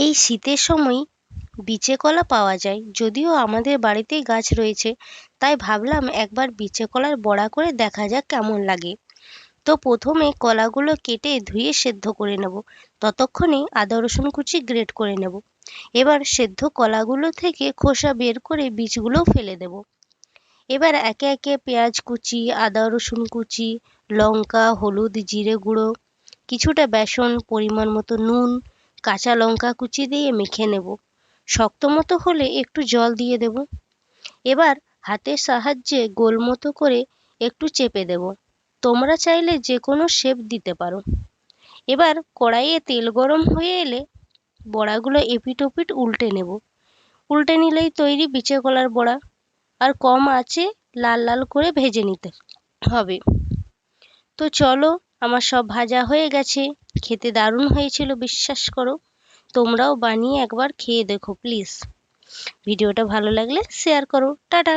এই শীতের সময় বিচে কলা পাওয়া যায়। যদিও আমাদের বাড়িতেই গাছ রয়েছে, তাই ভাবলাম একবার বিচে কলার বড়া করে দেখা যাক কেমন লাগে। তো প্রথমে কলাগুলো কেটে ধুয়ে সেদ্ধ করে নেব। ততক্ষণে আদা, রসুন কুচি গ্রেট করে নেব। এবার সেদ্ধ কলাগুলো থেকে খোসা বের করে বীজগুলোও ফেলে দেব। এবার একে একে পেঁয়াজ কুচি, আদা, রসুন কুচি, লঙ্কা, হলুদ, জিরে গুঁড়ো, কিছুটা বেসন, পরিমাণ মতো নুন কাঁচা লঙ্কা কুচি দিয়ে মেখে নেব। শক্ত মতো হলে একটু জল দিয়ে দেব। এবার হাতের সাহায্যে গোল মতো করে একটু চেপে দেব। তোমরা চাইলে যে কোনো শেপ দিতে পারো। এবার কড়াইয়ে তেল গরম হয়ে এলে বড়াগুলো এপিট ওপিট উল্টে নেব। উল্টে নিলেই তৈরি বিচে কলার বড়া। আর কম আছে লাল লাল করে ভেজে নিতে হবে। তো চলো, আমার সব ভাজা হয়ে গেছে। খেতে দারুণ হয়েছিল, বিশ্বাস করো। তোমরাও বানিয়ে একবার খেয়ে দেখো প্লিজ ভিডিওটা ভালো লাগলে শেয়ার করো। টাটা।